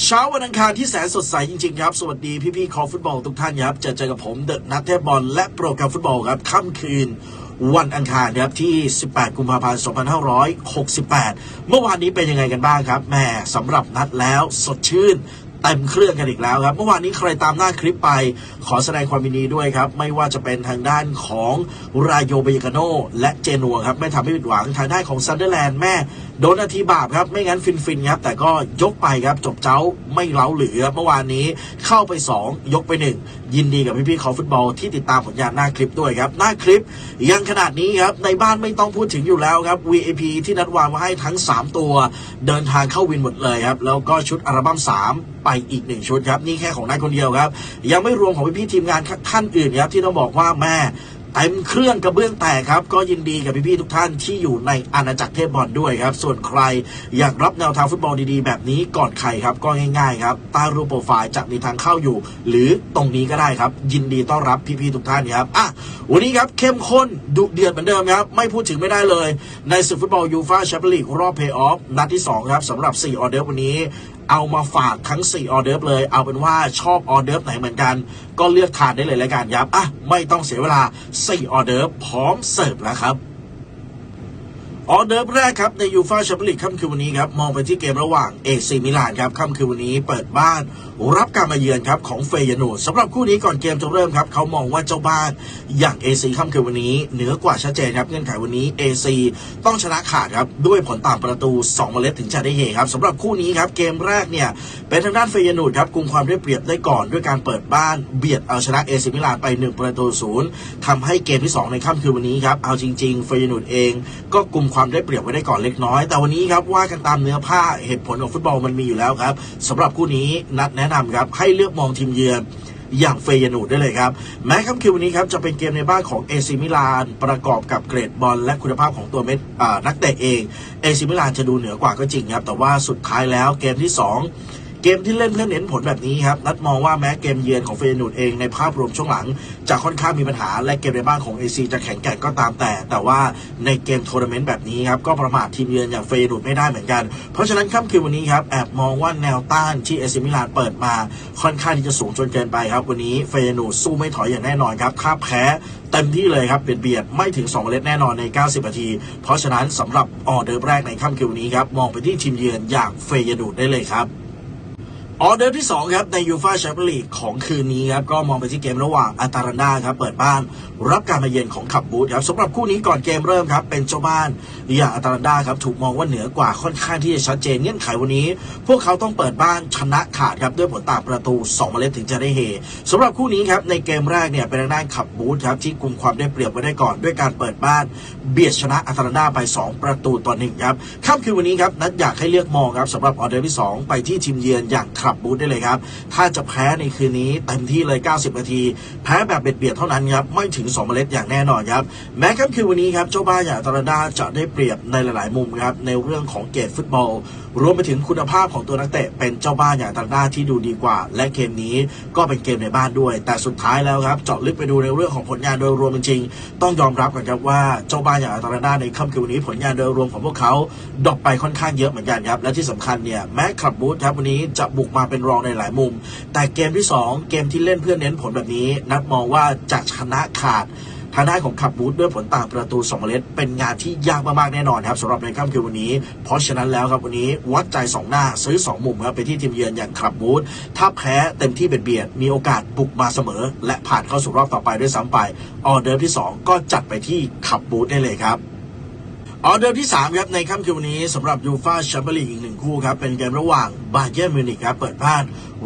เช้าวันอังคารที่แสนสดใสจริงๆครับ สวัสดีพี่ๆคอฟุตบอลทุกท่านครับจะเจอกับผมเดอะนัทเทบอลและโปรแกรมฟุตบอลครับค่ำคืนวันอังคารครับที่ 18 กุมภาพันธ์ 2568 เมื่อวานนี้เป็นยังไงกันบ้างครับแหม่สำหรับนัดแล้วสดชื่น เต็มเครื่องกันอีกแล้วครับ เมื่อวานนี้ใครตามหน้าคลิปไป ขอแสดงความยินดีด้วยครับ ไม่ว่าจะเป็นทางด้านของรายโยเบยกาโนและเจนัวครับ ไม่ทำให้ผิดหวังทางด้านของซันเดอร์แลนด์แม่โดนนาทีบาปครับ ไม่งั้นฟินฟินๆครับ แต่ก็ยกไปครับ จบเจ้าไม่เล้าเหลือ เมื่อวานนี้เข้าไป 2 ยกไป 1 ยินดีกับพี่ๆคอฟุตบอลที่ติดตามผลงานหน้าคลิปด้วยครับ หน้าคลิปยังขนาดนี้ครับในบ้านไม่ต้องพูดถึงอยู่แล้วครับ VIP ที่นัดวางมาให้ทั้ง 3 ตัว เดินทางเข้าวินหมดเลยครับแล้วก็ชุดอัลบั้ม3ไปอีกหนึ่งชุดครับ นี่แค่ของนายคนเดียวครับ ยังไม่รวมของพี่ๆทีมงานท่านอื่นครับ ที่ต้องบอกว่าแม่เต็มเครื่องกระเบื้องแตกครับ ก็ยินดีกับพี่ๆทุกท่านที่อยู่ในอาณาจักรเทพบอลด้วยครับ ส่วนใครอยากรับแนวทางฟุตบอลดีๆ แบบนี้ก่อนใครครับก็ง่ายๆครับใต้รูปโปรไฟล์จะมีทางเข้าอยู่ หรือตรงนี้ก็ได้ครับ ยินดีต้อนรับพี่ๆทุกท่านครับอะวันนี้ครับเข้มข้นดุเดือดเหมือนเดิมครับ ไม่พูดถึงไม่ได้เลย ในศึกฟุตบอลยูฟ่าแชมเปี้ยนลีกรอบเพย์ออฟนัดที่สองครับสำหรับ4ออเดอร์วันนี้เอามาฝากทั้ง 4 ออเดิร์ฟเลย เอาเป็นว่าชอบออเดิร์ฟไหนเหมือนกัน ก็เลือกทานได้เลยรายการยับอะไม่ต้องเสียเวลา 4 ออเดิร์ฟพร้อมเสิร์ฟแล้วครับ ออเดิร์ฟแรกครับในยูฟาแชมเปี้ยนลีกค่ำคืนวันนี้ครับมองไปที่เกมระหว่างเอซีมิลานครับค่ำคืนวันนี้เปิดบ้าน รับการมาเยือนครับของเฟยนูดสำหรับคู่นี้ก่อนเกมจะเริ่มครับเขามองว่าเจ้าบ้านอย่างเอซีค่ำคืนวันนี้เหนือกว่าชัดเจนครับเงื่อนไขวันนี้เอซีต้องชนะขาดครับด้วยผลตามประตู2เมล็ดถึงจะได้เฮครับสำหรับคู่นี้ครับเกมแรกเนี่ยเป็นทางด้านเฟยนูดครับกุมความได้เปรียบได้ก่อนด้วยการเปิดบ้านเบียดเอาชนะเอซีมิลานไป 1 ประตูศูนย์ทำให้เกมที่ 2 ในค่ำคืนวันนี้ครับเอาจริง ๆ เฟยนูดเองก็กุมความได้เปรียบไว้ได้ก่อนเล็กน้อย แต่วันนี้ครับว่ากันตามเนื้อผ้าเหตุผลของฟุตบอลมันมีอยู่แล้วครับสำหรับคู่นี้นัดแนะนำครับให้เลือกมองทีมเยือนอย่างเฟยนูดได้เลยครับ แม้ค่ำคืนวันนี้ครับจะเป็นเกมในบ้านของเอซิมิลานประกอบกับเกรดบอลและคุณภาพของตัวเม็ดนักเตะเองเอซิมิลานจะดูเหนือกว่าก็จริงครับแต่ว่าสุดท้ายแล้วเกมที่ 2 เกมที่เล่นเพื่อเน้นผลแบบนี้ครับ นัดมองว่าแม้เกมเยือนของเฟยนูดเองในภาพรวมช่วงหลัง จะค่อนข้างมีปัญหาและเกมในบ้านของ AC จะแข็งแกร่งก็ตามแต่ แต่ว่าในเกมทัวร์นาเมนต์แบบนี้ครับก็ประมาททีมเยือนอย่างเฟยนูดไม่ได้เหมือนกัน เพราะฉะนั้นค่ำคืนวันนี้ครับแอบมองว่าแนวต้านที่เอซิมิลานเปิดมาค่อนข้างที่จะสูงจนเกินไปครับวันนี้เฟยนูดสู้ไม่ถอยอย่างแน่นอนครับถ้าแพ้เต็มที่เลยครับเบียดเบียดไม่ถึง2เมล็ดแน่นอนใน 90 นาที เพราะฉะนั้นสำหรับออเดอร์แรกในค่ำคืนวันนี้ครับมองไปที่ทีมเยือนอย่างเฟยนูดได้เลยครับ ออเดอร์ที่ 2 ครับ ในยูฟาแชมเปี้ยนลีกของคืนนี้ครับ ก็มองไปที่เกมระหว่างอัตารันดาครับ เปิดบ้านรับการมาเยือนของขับบูธครับสำหรับคู่นี้ก่อนเกมเริ่มครับ เป็นเจ้าบ้านอย่างอัตารันดาครับ ถูกมองว่าเหนือกว่าค่อนข้างที่จะชัดเจนเงื่อนไขวันนี้ พวกเขาต้องเปิดบ้านชนะขาดครับด้วยผลต่างประตู 2 เมล็ดถึงจะได้เฮสำหรับคู่นี้ครับในเกมแรกเนี่ยเป็นทางด้านขับบูธครับที่กุมความได้เปรียบไว้ได้ก่อนด้วยการเปิดบ้านเบียดชนะอัตาลันดาไป 2 ประตูต่อหนึ่งครับค่ำคืนวันนี้ครับนัดอยากให้เลือกมองครับสำหรับออเดอร์ที่ 2 ไปที่ทีมเยือนอย่างขับบูธได้เลยครับ ถ้าจะแพ้ในคืนนี้เต็มที่เลย 90 นาที แพ้แบบเบียดเบียดเท่านั้นครับ ไม่ถึง 2 เมล็ดอย่างแน่นอนครับ แม้ค่ำคืนวันนี้ครับ เจ้าบ้านอย่างตาลันดาจะได้เปรียบในหลาย ๆ มุมครับ ในเรื่องของเกรดฟุตบอล รวมไปถึงคุณภาพของตัวนักเตะ เป็นเจ้าบ้านอย่างตาลันดาที่ดูดีกว่า และเกมนี้ก็เป็นเกมในบ้านด้วย แต่สุดท้ายแล้วครับ เจาะลึกไปดูในเรื่องของผลงานโดยรวมจริงๆต้องยอมรับกันครับว่าเจ้าบ้านอย่างตาลันดาในค่ำคืนวันนี้ผลงานโดยรวมของพวกเขาดรอปไปค่อนข้างเยอะเหมือนกันครับและที่สำคัญเนี่ยแม้คลับบูธครับวันนี้จะบุกมาเป็นรองในหลายมุม แต่เกมที่สองเกมที่เล่นเพื่อเน้นผลแบบนี้ นัดมองว่าจะชนะขาดทางด้านของขับบูธด้วยผลต่างประตู2เมล็ดเป็นงานที่ยากมากๆแน่นอนครับสำหรับในค่ำคืนวันนี้ เพราะฉะนั้นแล้วครับวันนี้วัดใจ 2 หน้าซื้อ 2 มุมครับไปที่ทีมเยือนอย่างขับบูธถ้าแพ้เต็มที่เบียดเบียดมีโอกาสบุกมาเสมอ และผ่านเข้าสู่รอบต่อไปด้วยซ้ำไปออเดอร์ที่ 2 ก็จัดไปที่ขับบูธได้เลยครับ ออเดอร์ที่ 3 ครับ ในค่ำคืนวันนี้สำหรับยูฟาแชมเปี้ยนลีกอีกหนึ่งคู่ครับ เป็นเกมระหว่างบาเยิร์นมิวนิกครับ เปิดบ้าน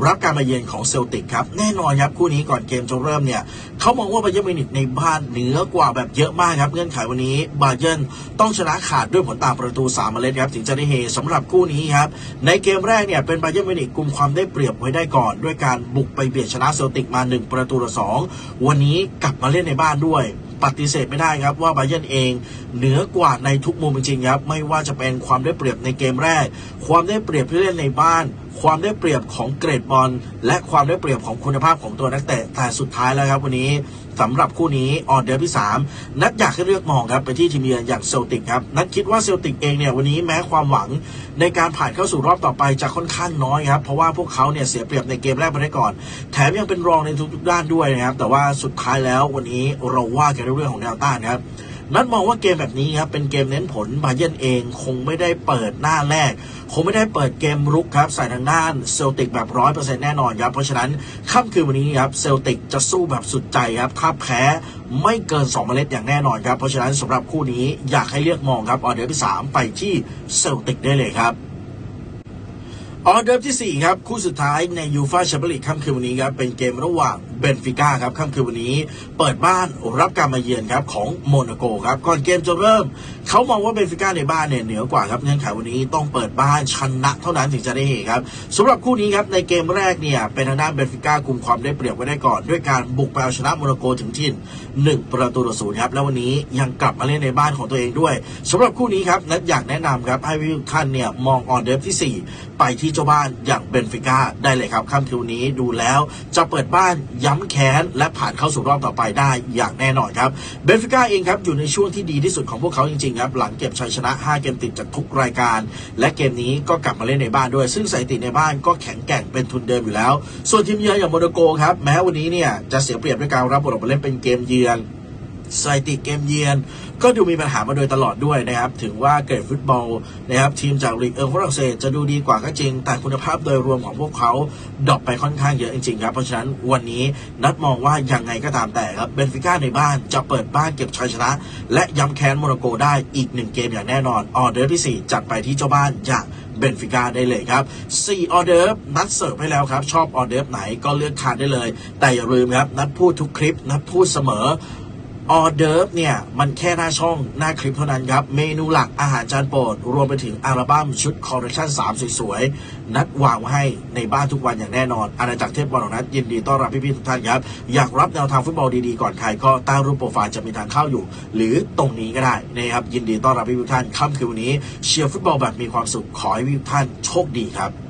รับการมาเยือนของเซลติกครับ แน่นอนครับ คู่นี้ก่อนเกมจะเริ่มเนี่ยเขามองว่าบาเยิร์นมิวนิกในบ้านเหนือกว่าแบบเยอะมากครับ เงื่อนไขวันนี้บาเยิร์นต้องชนะขาดด้วยผลตางประตู3เมล็ดครับถึงจะได้เฮสำหรับคู่นี้ครับในเกมแรกเนี่ยเป็นบาเยิร์นมิวนิกกลุ่มความได้เปรียบไว้ได้ก่อน ด้วยการบุกไปเบียดชนะเซลติกมา 1 ประตูต่อสองวันนี้กลับมาเล่นในบ้านด้วย ปฏิเสธไม่ได้ครับว่าบาเยิร์นเอง เหนือกว่าในทุกมุมจริงๆครับไม่ว่าจะเป็นความได้เปรียบในเกมแรก ความได้เปรียบที่เล่นในบ้าน ความได้เปรียบของเกรดบอลและความได้เปรียบของคุณภาพของตัวนักเตะแต่สุดท้ายแล้วครับวันนี้สำหรับคู่นี้ออนเดอร์ที่ 3 นัดอยากให้เลือกมองครับไปที่ทีมเยือนอย่างเซลติกครับนัดคิดว่าเซลติกเองเนี่ยวันนี้แม้ความหวังในการผ่านเข้าสู่รอบต่อไปจะค่อนข้างน้อยครับเพราะว่าพวกเขาเนี่ยเสียเปรียบในเกมแรกไปได้ก่อน แถมยังเป็นรองในทุกๆด้านด้วยนะครับแต่ว่าสุดท้ายแล้ววันนี้เราว่ากันเรื่องของแนวต้านครับนัดมองว่าเกมแบบนี้ครับเป็นเกมเน้นผลบาเยนเองคงไม่ได้เปิดหน้าแรก คงไม่ได้เปิดเกมรุกครับใส่ทางด้านเซลติกแบบร้อยเปอร์เซ็นต์แน่นอนครับ เพราะฉะนั้นค่ำคืนวันนี้ครับเซลติกจะสู้แบบสุดใจครับ ถ้าแพ้ไม่เกิน 2 เมล็ดอย่างแน่นอนครับ เพราะฉะนั้นสำหรับคู่นี้อยากให้เลือกมองครับออเดอร์ที่สามไปที่เซลติกได้เลยครับ ออเดิร์ฟที่ 4 ครับ คู่สุดท้ายในยูฟาแชมเปี้ยนลีกค่ำคืนวันนี้ครับ เป็นเกมระหว่างเบนฟิก้าครับค่ำคืนวันนี้ เปิดบ้านรับการมาเยือนครับของโมนาโกครับ ก่อนเกมจะเริ่ม เขามองว่าเบนฟิก้าในบ้านเนี่ยเหนือกว่าครับเงื่อนไขวันนี้ต้องเปิดบ้านชนะเท่านั้นถึงจะได้เฮครับสำหรับคู่นี้ครับในเกมแรกเนี่ยเป็นทางด้านเบนฟิก้ากลุ่มความได้เปรียบไว้ได้ก่อน ด้วยการบุกไปเอาชนะโมนาโกถึงถิ่นหนึ่งประตูต่อศูนย์ครับแล้ววันนี้ยังกลับมาเล่นในบ้านของตัวเองด้วยสำหรับคู่นี้ครับนัดอยากแนะนำครับให้ทุกท่านเนี่ยมองออเดิร์ฟที่ 4 ไปที่เจ้าบ้านอย่างเบนฟิก้าได้เลยครับค่ำคืนวันนี้ดูแล้วจะเปิดบ้านย้ำแค้นและผ่านเข้าสู่รอบต่อไปได้อย่างแน่นอนครับเบนฟิก้าเองครับอยู่ในช่วงที่ดีที่สุดของพวกเขาจริงๆครับหลังเก็บชัยชนะ 5 เกมติดจากทุกรายการ และเกมนี้ก็กลับมาเล่นในบ้านด้วย ซึ่งสถิติในบ้านก็แข็งแกร่งเป็นทุนเดิมอยู่แล้ว ส่วนทีมเยือนอย่างโมนโกครับแม้วันนี้เนี่ยจะเสียเปรียบด้วยการรับบทออกมาเล่นเป็นเกมเยือน สถิติเกมเยือน ก็ดูมีปัญหามาโดยตลอดด้วยนะครับ ถึงว่าเกรดฟุตบอลนะครับทีมจากลีกเอิงฝรั่งเศสจะดูดีกว่าก็จริง แต่คุณภาพโดยรวมของพวกเขาดรอปไปค่อนข้างเยอะจริงๆครับ เพราะฉะนั้นวันนี้นัดมองว่ายังไงก็ตามแต่ครับเบนฟิก้าในบ้านจะเปิดบ้านเก็บชัยชนะ และย้ำแค้นโมนาโกได้อีกหนึ่งเกมอย่างแน่นอนออเดอร์ที่ 4 จัดไปที่เจ้าบ้านอย่างเบนฟิก้าได้เลยครับ 4 ออเดอร์ฟนัดเสิร์ฟให้แล้วครับ ชอบออเดอร์ฟไหนก็เลือกทานได้เลย แต่อย่าลืมครับ นัดพูดทุกคลิป นัดพูดเสมอ ออเดิร์ฟเนี่ย มันแค่หน้าช่องหน้าคลิปเท่านั้นครับ เมนูหลักอาหารจานโปรด รวมไปถึงอัลบั้มชุดคอลเลคชัน3 สวยๆ นัดวางไว้ให้ในบ้านทุกวันอย่างแน่นอน อาณาจักรเทพบอลของนัดยินดีต้อนรับพี่ๆทุกท่านครับ อยากรับแนวทางฟุตบอลดีๆ ก่อนใครก็ใต้รูปโปรไฟล์จะมีทางเข้าอยู่ หรือตรงนี้ก็ได้นะครับยินดีต้อนรับพี่ๆทุกท่านค่ำคืนวันนี้เชียร์ฟุตบอลแบบมีความสุขขอให้พี่ทุกท่านโชคดีครับ